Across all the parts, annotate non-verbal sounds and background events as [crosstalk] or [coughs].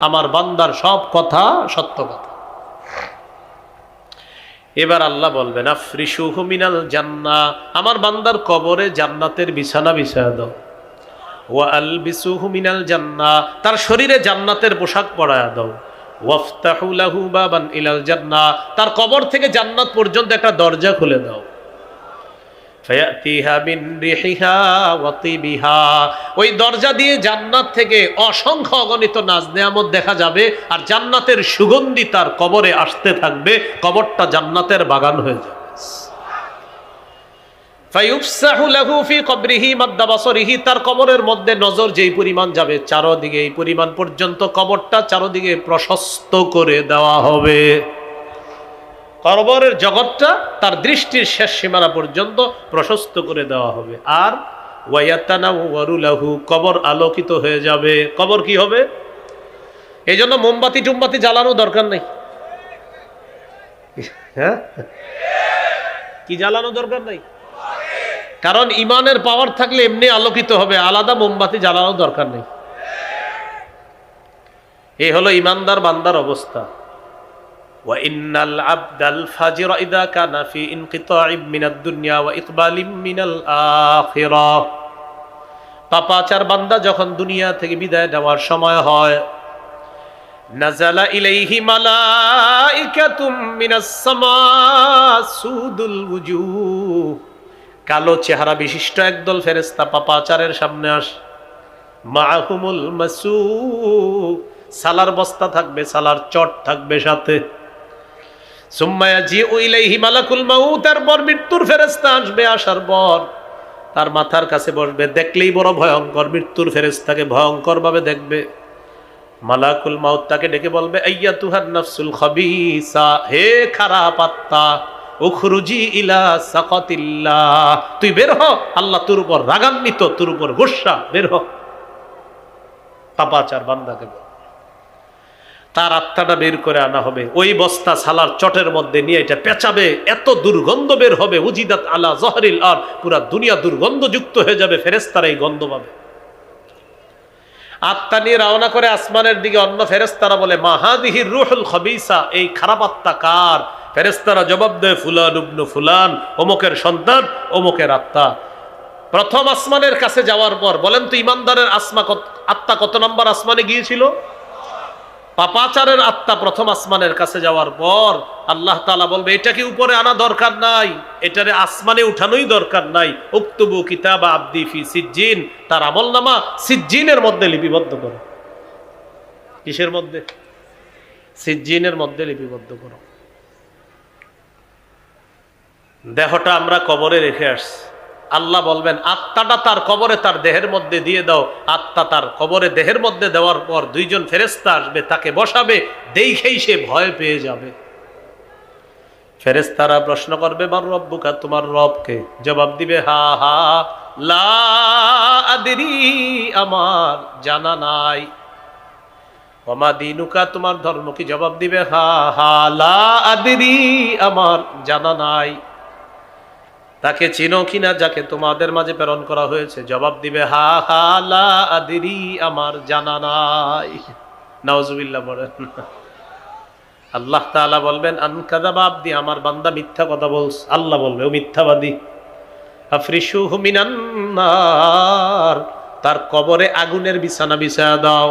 আমার বান্দার সব কথা সত্য কথা। এবার আল্লাহ বলবেন আফ্রিসুহু মিনাল জান্না আমার বান্দার কবরে জান্নাতের বিছানা বিছায়া দাও। ওয়া আলবিসুহু জান্না তার শরীরে জান্নাতের পোশাক পরায়া দাও। ওয়াফতাহু লাহু বাবান ইলাল জান্নাহ তার কবর থেকে জান্নাত পর্যন্ত একটা দরজা খুলে দাও। ওই দরজা দিয়ে জান্নাত থেকে অসংখ্য অগণিত নাজ নেয়ামত দেখা যাবে আর জান্নাতের সুগন্ধি তার কবরে আসতে থাকবে, কবরটা জান্নাতের বাগান হয়ে যাবে। তার কবরের মধ্যে নজর যেই পরিমাণ যাবে, চারদিকে এই পরিমাণ পর্যন্ত কবরটা চারদিকে প্রশস্ত করে দেওয়া হবে। কবরের জগৎটা তার দৃষ্টির শেষ সীমানা পর্যন্ত প্রশস্ত করে দেওয়া হবে। আর ওয়ারুলাহু কবর আলোকিত হয়ে যাবে। কবর কি হবে? এই জন্য মোমবাতি টুমবাতি জ্বালানো দরকার নেই। হ্যাঁ? কি জ্বালানো দরকার নাই? কারণ ইমানের পাওয়ার থাকলে এমনি আলোকিত হবে, আলাদা মোমবাতি জ্বালানো দরকার নেই। এই হলো ইমানদার বান্দার অবস্থা। وإن العبد الفاجر إذا كان في انقطاع من الدنيا وإقبال من الآخرة পাপাচার বান্দা যখন দুনিয়া থেকে বিদায় নেওয়ার সময় হয় নাজালা ইলাইহি মালাইকাতুম মিনাস সামা সুদুল উজুহ কালো চেহারা বিশিষ্ট একদল ফেরেস্তা পাপাচারের সামনে আস মাহুমুল মাসু সালার বস্তা থাকবে সালার চট থাকবে সাথে তারপর মৃত্যুর ফেরেস্তা আসবে আসার পর। তার মাথার কাছে বসবে, দেখলেই বড় ভয়ঙ্কর, মৃত্যুর ফেরেস্তাকে দেখবে। মালাকুল মাউত তাকে ডেকে বলবে আইয়া তুহার নাফসুল খবিসা, হে খারাপ আত্মা, উখরুজি ইলা সাকাতিল্লাহ, তুই বের হ, আল্লাহ তোর উপর রাগান্বিত, তোর উপর গোসা, বের হ। পাপাচার বান্দাকে বল তার আত্মাটা বের করে আনা হবে। ওই বস্তা সালার চটের মধ্যে নিয়ে এটা পেঁচাবে, এত দুর্গন্ধ বের হবে, উজিদাত আলা জহরিল আর, পুরা দুনিয়া দুর্গন্ধযুক্ত হয়ে যাবে ফেরেস্তারা এই গন্ধ পাবে। আত্মা নিয়ে রওনা করে আসমানের দিকে অন্য ফেরেস্তারা বলে মাহাদিহির রুহুল খবিসা, এই খারাপ আত্মা কার? ফেরেস্তারা জবাব দেয়, ফুলান উবনু ফুলান, অমুকের সন্তান, অমুকের আত্মা। প্রথম আসমানের কাছে যাওয়ার পর, বলেন তো, ইমানদারের আসমা আত্মা কত নম্বর আসমানে গিয়েছিল? পাপাচারের আত্মা প্রথম আসমানের কাছে যাওয়ার পর আল্লাহ তালা বলবে এটাকে উপরে আনা দরকার নাই? এটারে আসমানে উঠানোই দরকার নাই। উক্তবু কিতাব আব্দি ফি সিজ্জিন। তার আমল নামা সিজ্জিনের মধ্যে লিপিবদ্ধ করো। কিসের মধ্যে? সিজ্জিনের মধ্যে লিপিবদ্ধ করো। দেহটা আমরা কবরে রেখে আসছি। আল্লাহ বলবেন, আত্মাটা তার কবরে তার দেহের মধ্যে দিয়ে দাও। আত্মা তার কবরে দেহের মধ্যে দেওয়ার পর দুইজন ফেরেস্তা আসবে, তাকে বসাবে, দেখেই সে ভয় পেয়ে যাবে। ফেরেস্তারা প্রশ্ন করবে বার রব্বুকা, তোমার রবকে জবাব দিবে, হা হা, লা আমার জানা নাই। অমা দিনুকা, তোমার ধর্ম কি? জবাব দিবে, হা হা, লা আদরি আমার জানা নাই। তাকে চিনো কিনা, যাকে তোমাদের মাঝে প্রেরণ করা হয়েছে। জবাব দিবে, হা হা, লা আদিরি, আমার জানা নাই। নাওজুবিল্লাহ বলেন। আল্লাহ তাআলা বলবেন আনকাদাবাব দি আমার বান্দা মিথ্যা কথা বলস আল্লাহ বলবে, ও মিথ্যাবাদী। আফরিসুহু মিনান নার, তার কবরে আগুনের বিছানা বিছায়া দাও।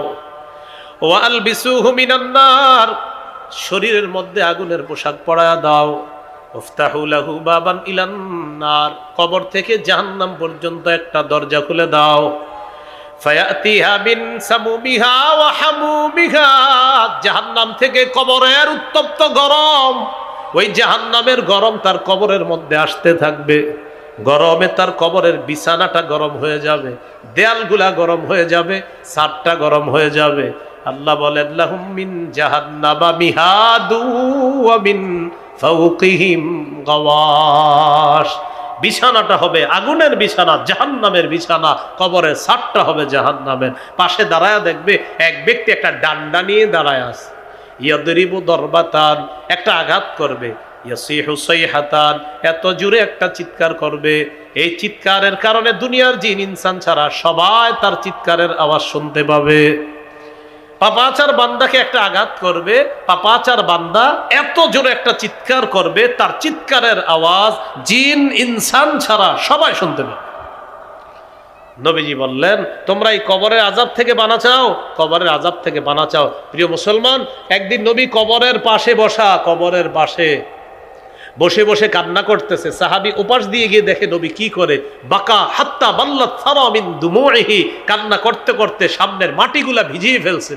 ওয়াল বিসুহু মিনান নার, শরীরের মধ্যে আগুনের পোশাক পরায়া দাও। ওফতাহুলাহু বাবান ইলান্নার কবর থেকে জাহান্নাম পর্যন্ত একটা দরজা খুলে দাও। জাহান্নাম থেকে কবরের উত্তপ্ত গরম। ওই জাহান্নামের গরম তার কবরের মধ্যে আসতে থাকবে। গরমে তার কবরের বিছানাটা গরম হয়ে যাবে। দেয়ালগুলা গরম হয়ে যাবে। সারটা গরম হয়ে যাবে। আল্লাহ বলেন জাহান্নামা মিহাদু বিছানাটা হবে আগুনের বিছানা, জাহান্নামের বিছানা, কবরের সারটা হবে জাহান্নামের। পাশে দাঁড়ায় দেখবে এক ব্যক্তি একটা ডান্ডা নিয়ে দাঁড়ায় আছে। ইয়াদরিবু দরবাতান, একটা আঘাত করবে। সাইহাতান, এত জোরে একটা চিৎকার করবে। এই চিৎকারের কারণে দুনিয়ার জিন ইনসান ছাড়া সবাই তার চিৎকারের আওয়াজ শুনতে পাবে। পাপাচার বান্দাকে একটা আঘাত করবে, পাপাচার বান্দা এত জোরে একটা চিৎকার করবে, তার চিৎকারের আওয়াজ জিন, ইনসান ছাড়া সবাই শুনতে পাবে। নবীজি বললেন, তোমরা এই কবরের আজাব থেকে বানা চাও, কবরের আজাব থেকে বানা চাও। প্রিয় মুসলমান, একদিন নবী কবরের পাশে বসা, কবরের পাশে বসে বসে কান্না করতেছে। সাহাবি উপাস দিয়ে গিয়ে দেখে, নবী কি করে? বাকা হাত্তা বাল্লাত সারামিন দুমুহি কান্না করতে করতে সামনের মাটিগুলা ভিজিয়ে ফেলছে।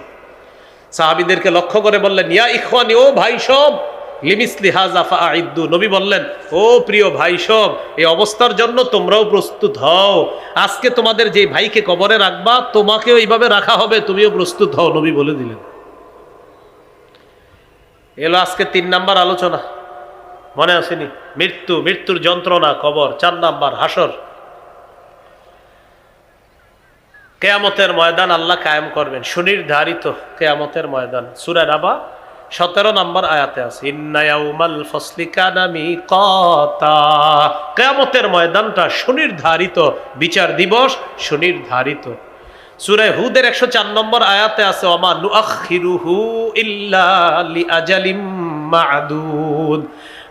সাহাবিদেরকে লক্ষ্য করে বললেন, ইয়া ইখওয়ানি, ও ভাই সব, লিমিসলি হাজা ফাইদ্দু নবী বললেন, ও প্রিয় ভাই সব, এই অবস্থার জন্য তোমরাও প্রস্তুত হও। আজকে তোমাদের যে ভাইকে কবরে রাখবা, তোমাকেও এইভাবে রাখা হবে, তুমিও প্রস্তুত হও। নবী বলে দিলেন। এলো আজকে তিন নাম্বার আলোচনা। মনে আসেনি। মৃত্যু, মৃত্যুর যন্ত্রণা, কবর, চার নাম্বার হাসর। কেয়ামতের ময়দান আল্লাহ কায়েম করবেন, সুনির্ধারিত কেয়ামতের ময়দান। সুরা রাবা সতেরো নম্বর আয়াতে আছে কেয়ামতের ময়দানটা সুনির্ধারিত বিচার দিবস সুনির্ধারিত। সুরায় হুদের একশো চার নম্বর আয়াতে আছে ওমা নুআখিরুহু ইল্লা লিআজালিম মা'দুদ।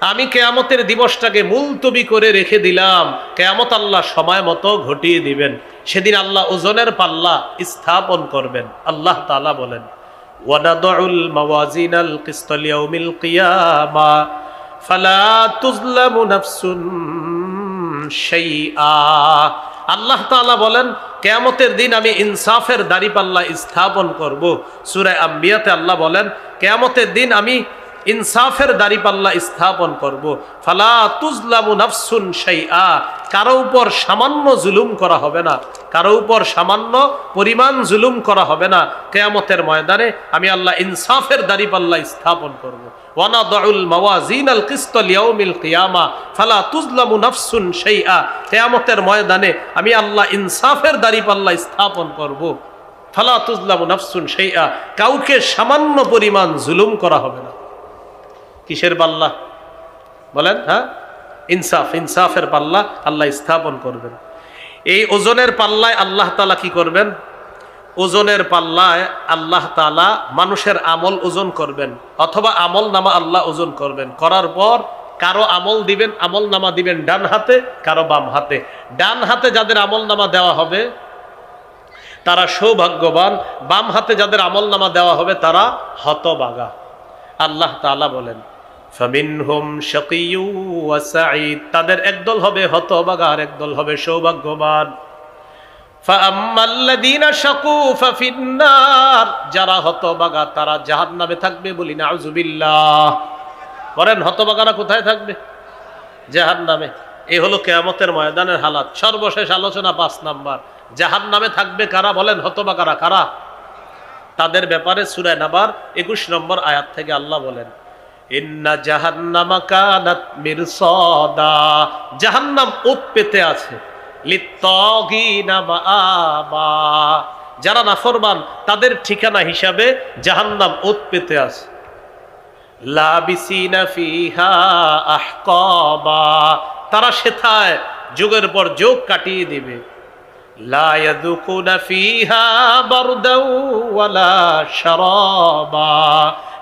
আমি কেয়ামতের দিবসটাকে মুলতবি করে রেখে দিলাম। কেয়ামত আল্লাহ সময় মতো ঘটিয়ে দিবেন। সেদিন আল্লাহ ওজনের পাল্লা স্থাপন করবেন। আল্লাহ তাআলা বলেন, ওয়ানাদউল মাওয়াজিনাল কিসতাল ইয়াউমিল কিয়ামা, ফালা তুজলামু নাফসুন শাইআ। আল্লাহ তাআলা বলেন, কেয়ামতের দিন আমি ইনসাফের দাড়িপাল্লা স্থাপন করব। সূরা আম্বিয়াতে আল্লাহ বলেন, কেয়ামতের দিন আমি ইনসাফের দাড়িপাল্লা স্থাপন করব। ফালা তুজলামু নাফসুন শাইআ। কারও উপর সামান্য জুলুম করা হবে না। কারও উপর সামান্য পরিমাণ জুলুম করা হবে না। কেয়ামতের ময়দানে আমি আল্লাহ ইনসাফের দাড়িপাল্লা স্থাপন করব। নাফসুন আমি আল্লাহ ইনসাফের দাড়িপাল্লা স্থাপন করব। ফালা তুজলামু নাফসুন কাউকে সামান্য পরিমাণ জুলুম করা হবে না। কিসের পাল্লা বলেন হ্যাঁ? ইনসাফ, ইনসাফের পাল্লা আল্লাহ স্থাপন করবেন। এই ওজনের পাল্লায় আল্লাহ তালা কি করবেন? ওজনের পাল্লায় আল্লাহ তালা মানুষের আমল ওজন করবেন, অথবা আমল নামা আল্লাহ ওজন করবেন। করার পর কারও আমল দিবেন, আমল নামা দিবেন ডান হাতে, কারও বাম হাতে। ডান হাতে যাদের আমল নামা দেওয়া হবে, তারা সৌভাগ্যবান। বাম হাতে যাদের আমল নামা দেওয়া হবে, তারা হতবাগা। আল্লাহ তালা বলেন তাদের একদল হবে হতভাগা আর একদল হবে সৌভাগ্যবান। যারা হতভাগা তারা জাহান্নামে থাকবে বলি নাউযুবিল্লাহ বলেন, হতভাগারা কোথায় থাকবে? জাহান্নামে। এই হলো কেয়ামতের ময়দানের হালাত। সর্বশেষ আলোচনা পাঁচ নাম্বার। জাহান্নামে থাকবে কারা? বলেন, হতভাগারা কারা? তাদের ব্যাপারে সুরায় নাবার একুশ নম্বর আয়াত থেকে আল্লাহ বলেন ইন্না জাহান্নামা কানাত জাহান্নাম ওত পেতে আছে। যারা নাফরমান, তাদের ঠিকানা হিসাবে জাহান্নাম ওত পেতে আছে। ফিহা তারা সেথায় যুগের পর যোগ কাটিয়ে দিবে। ফিহা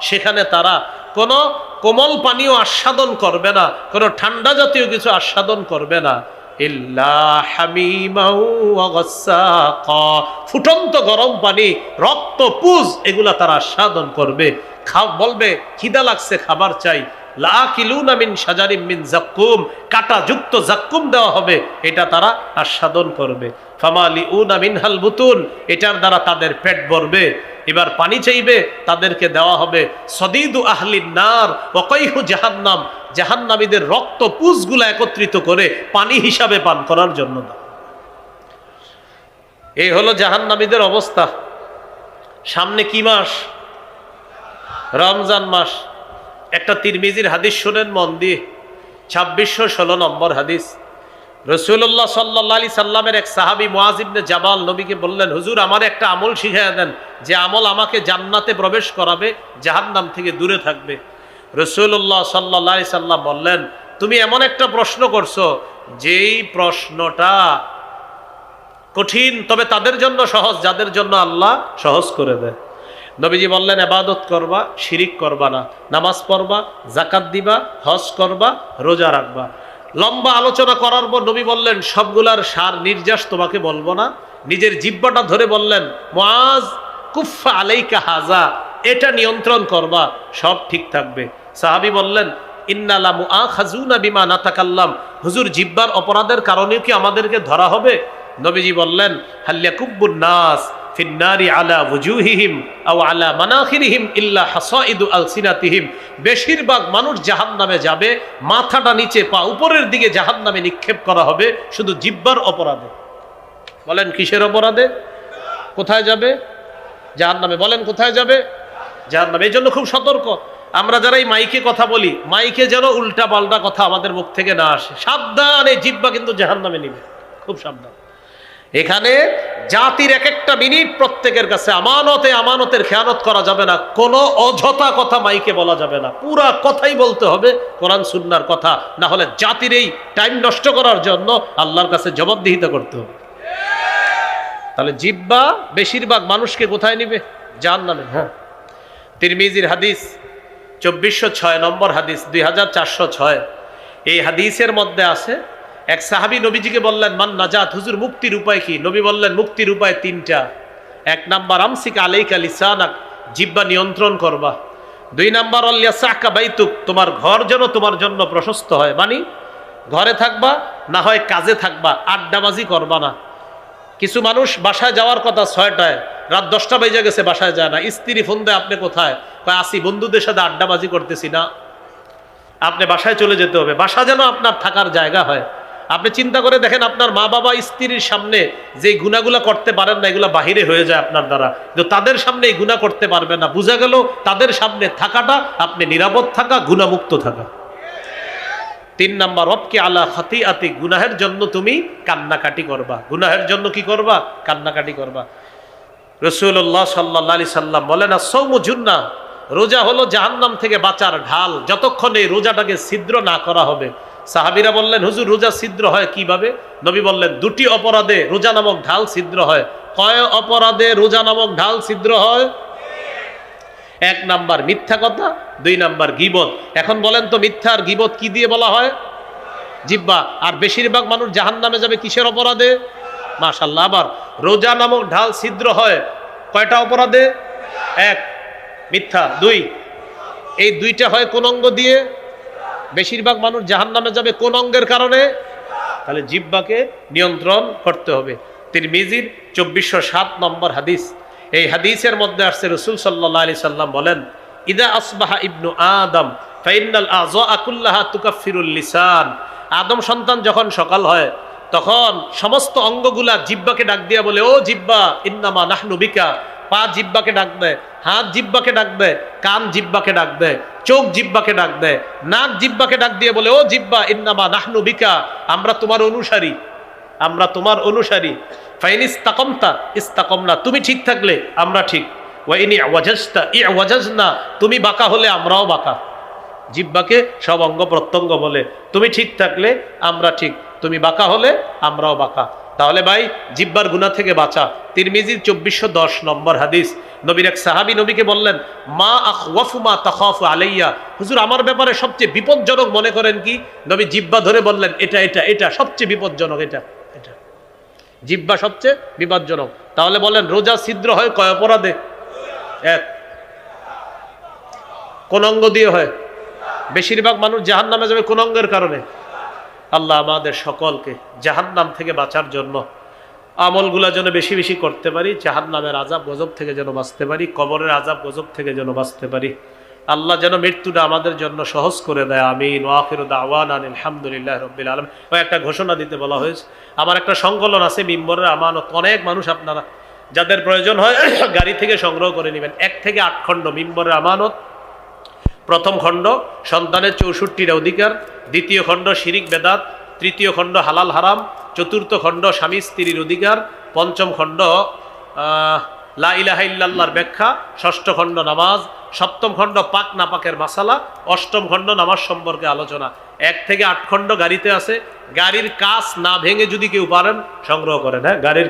সেখানে তারা কোনো কোমল পানীয় আস্বাদন করবে না, কোনো ঠান্ডা জাতীয় কিছু আস্বাদন করবে না। ফুটন্ত গরম পানি, রক্ত, পুজ, এগুলা তারা আস্বাদন করবে। বলবে, খিদা লাগছে, খাবার চাই। কাটা যুক্ত জাক্কুম দেওয়া হবে, এটা তারা আস্বাদন করবে। এটার দ্বারা তাদের পেট ভরবে, এবার পানি চাইবে, তাদেরকে দেওয়া হবে সদিদু আহলিন নার ওকাইহু জাহান্নাম, জাহান্নামীদের রক্ত পুষগুলো একত্রিত করে পানি হিসাবে পান করার জন্য এই হলো জাহান্নামীদের অবস্থা। সামনে কি মাস? রমজান মাস। একটা তিরমিজির হাদিস শোনেন মন দিয়ে। ছাব্বিশশো ষোলো নম্বর হাদিস। রসুল্লাহ সাল্লা আলি সাল্লামের এক সাহাবি মোয়াজিবনে জাবাল নবীকে বললেন, হুজুর, আমার একটা আমল শিখিয়ে দেন। যে আমল আমাকে জান্নাতে প্রবেশ করাবে, জাহান্নাম থেকে দূরে থাকবে। রসুল্লাহ সাল্লা আলি সাল্লাম বললেন, তুমি এমন একটা প্রশ্ন করছ, যেই প্রশ্নটা কঠিন, তবে তাদের জন্য সহজ, যাদের জন্য আল্লাহ সহজ করে দেয়। নবীজি বললেন এবাদত করবা, শিরিক করবা না। নামাজ পড়বা জাকাত দিবা, হজ করবা, রোজা রাখবা। লম্বা আলোচনা করার পর নবী বললেন, সবগুলার সার নির্যাস তোমাকে বলব না। নিজের জিব্বাটা ধরে বললেন মোয়াজ কুফা আলাইকা হাজা, এটা নিয়ন্ত্রণ করবা, সব ঠিক থাকবে। সাহাবি বললেন ইন্নালা মুআ খাজুনা বিমা নাতাকাল্লাম। হুজুর জিব্বার অপরাধের কারণেও কি আমাদেরকে ধরা হবে? নবীজি বললেন হাল্লিয়া কুব্বুন নাস। ফিন্নারি আলা ওজুহিহিম আও আলা মানাখিরিহিম ইল্লা হাসাইদু আলসিনাতিহিম। বেশিরভাগ মানুষ জাহান্নামে যাবে, মাথাটা নিচে, পা উপরের দিকে জাহান্নামে নিক্ষেপ করা হবে, শুধু জিব্বার অপরাধে। বলেন কিসের অপরাধে? কোথায় যাবে? জাহান্নামে। বলেন কোথায় যাবে? জাহান্নামে। এই জন্য খুব সতর্ক। আমরা যারা এই মাইকে কথা বলি, মাইকে যেন উল্টা পাল্টা কথা আমাদের মুখ থেকে না আসে। সাবধান জিব্বা কিন্তু জাহান্নামে নিবে। খুব সাবধান। এখানে জাতির এক একটা মিনিট প্রত্যেকের কাছে আমানতে, আমানতের খেয়ানত করা যাবে না। কোনো অযথা কথা মাইকে বলা যাবে না। পুরা কথাই বলতে হবে, কোরআন, সুন্নার কথা। না হলে জাতির এই টাইম নষ্ট করার জন্য আল্লাহর কাছে জবাবদিহিতা করতে হবে। তাহলে জিব্বা বেশিরভাগ মানুষকে কোথায় নিবে? জান নামে হ্যাঁ। তিরমিজির হাদিস, চব্বিশশো ছয় নম্বর হাদিস, দুই হাজার চারশো ছয়। এই হাদিসের মধ্যে আছে এক সাহাবি নবীজিকে বললেন, মান নাজাত, হুজুর মুক্তির উপায় কি? নবী বললেন, মুক্তির উপায় তিনটা। এক নাম্বার, আমসিক আলাইকা লিসানাক জিব্বা নিয়ন্ত্রণ করবা। দুই নাম্বার অল্লিয়াসাকা বাইতুক, তোমার ঘর যেন তোমার জন্য প্রশস্ত হয়। মানে ঘরে থাকবা, না হয় কাজে থাকবা, আড্ডাবাজি করবা না। কিছু মানুষ বাসায় যাওয়ার কথা ছয়টায়, রাত দশটা বেজে গেছে, বাসায় যায় না। স্ত্রী ফোন দেয়, আপনি কোথায়? কয়, আসি, বন্ধুদের সাথে আড্ডাবাজি করতেছি না। আপনি বাসায় চলে যেতে হবে। বাসা যেন আপনার থাকার জায়গা হয়। আপনি চিন্তা করে দেখেন আপনার মা বাবা স্ত্রীর সামনে যে গুণাগুলা করতে পারেন না, এগুলো বাহিরে হয়ে যায় আপনার দ্বারা। কিন্তু তাদের সামনে এই গুণা করতে পারবে না। বোঝা গেল তাদের সামনে থাকাটা, আপনি নিরাপদ থাকা গুণামুক্ত থাকা। তিন নাম্বার অপকে আলা হাতি আতি গুনাহের জন্য তুমি কান্নাকাটি করবা। গুনাহের জন্য কি করবা? কান্নাকাটি করবা। রসুল্লাহ সাল্লাহ আলি সাল্লাম বলেন সৌম জুন্না, রোজা হলো জাহান্নাম থেকে বাঁচার ঢাল। যতক্ষণ এই রোজাটাকে ছিদ্র না করা হবে সাহাবিরা বললেন, হুজুর, রোজা ছিদ্র হয় কীভাবে? নবী বললেন, দুটি অপরাধে রোজা নামক ঢাল ছিদ্র হয়। কয় অপরাধে রোজা নামক ঢাল ছিদ্র হয়? এক নাম্বার মিথ্যা কথা, দুই নাম্বার গিবত। এখন বলেন তো, মিথ্যা আর গিবত কি দিয়ে বলা হয়? জিব্বা। আর বেশিরভাগ মানুষ জাহান নামে যাবে কিসের অপরাধে? মাশাল্লাহ আবার রোজা নামক ঢাল ছিদ্র হয় কয়টা অপরাধে? এক, মিথ্যা। দুই, এই দুইটা হয় কোন অঙ্গ দিয়ে? বেশিরভাগ মানুষ জাহান নামে যাবে কোন অঙ্গের কারণে? তাহলে জিব্বাকে নিয়ন্ত্রণ করতে হবে। তিরমিজির চব্বিশশো সাত নম্বর হাদিস। এই হাদিসের মধ্যে আসছে রসুল সাল্লাহ আলি সাল্লাম বলেন, ইদা আসবাহা ইবনু আদম ফাইনাল আকুল্লাহা তুকাফিরুল লিসান। আদম সন্তান যখন সকাল হয়, তখন সমস্ত অঙ্গগুলা জিব্বাকে ডাক দিয়া বলে, ও জিব্বা, ইন্নামা নাহনু বিকা। পা জিব্বাকে ডাক দেয়, হাত জিব্বাকে ডাক দেয়, কান জিব্বাকে ডাক দেয়, চোখ জিব্বাকে ডাক দেয়, নাক জিব্বাকে ডাক দিয়ে বলে, ও জিব্বা, ইন্নামা নাহনু বিকা, আমরা তোমার অনুসারী, আমরা তোমার অনুসারী। ফাইন ইস্তাকমতা ইস্তাকম না তুমি ঠিক থাকলে আমরা ঠিক। ওয়াইনি ওয়াজাজতা, ই ওয়াজাজনা, তুমি বাঁকা হলে আমরাও বাঁকা। জিব্বাকে সব অঙ্গ প্রত্যঙ্গ বলে, তুমি ঠিক থাকলে আমরা ঠিক, তুমি বাঁকা হলে আমরাও বাঁকা। তাহলে ভাই, জিব্বার গুণা থেকে বাঁচা। তিরমিজির চব্বিশশো দশ নম্বর হাদিস। নবীর এক সাহাবি নবীকে বললেন, মা আখ ওয়াফু মা তখাফু আলাইয়া। হুজুর, আমার ব্যাপারে সবচেয়ে বিপজ্জনক মনে করেন কি? নবী জিব্বা ধরে বললেন, এটা এটা এটা, সবচেয়ে বিপজ্জনক, এটা এটা। জিব্বা সবচেয়ে বিপজ্জনক। তাহলে বলেন, রোজা ছিদ্র হয় কয় অপরাধে? এক। কোন অঙ্গ দিয়ে হয়? বেশিরভাগ মানুষ জাহান নামে যাবে কোন অঙ্গের কারণে। আল্লাহ আমাদের সকলকে জাহান নাম থেকে বাঁচার জন্য আমলগুলা যেন বেশি বেশি করতে পারি জাহান নামের আজাব গজব থেকে যেন বাঁচতে পারি, কবরের আজাব গজব থেকে যেন বাঁচতে পারি। আল্লাহ যেন মৃত্যুটা আমাদের জন্য সহজ করে দেয়, আমিন। ওয়াফির দাওয়ান আলহামদুলিল্লাহ রব্বিল আলম ও একটা ঘোষণা দিতে বলা হয়েছে, আমার একটা সংকলন আছে মিম্বরের আমানত, অনেক মানুষ আপনারা, যাদের প্রয়োজন হয়, [coughs] গাড়ি থেকে সংগ্রহ করে নেবেন। এক থেকে আট খণ্ড মিম্বরের আমানত প্রথম খণ্ড, সন্তানের চৌষট্টির অধিকার, দ্বিতীয় খণ্ড, শিরিক বেদাত, তৃতীয় খণ্ড, হালাল হারাম, চতুর্থ খণ্ড, স্বামী স্ত্রীর অধিকার, পঞ্চম খণ্ড লা ইলাহা ইল্লাল্লাহর ব্যাখ্যা, ষষ্ঠ খণ্ড, নামাজ, সপ্তম খণ্ড, পাক নাপাকের মাসালা, অষ্টম খণ্ড, নামাজ সম্পর্কে আলোচনা। এক থেকে আট খণ্ড গাড়িতে আছে। গাড়ির কাজ না ভেঙে যদি কেউ পারেন, সংগ্রহ করেন হ্যাঁ? গাড়ির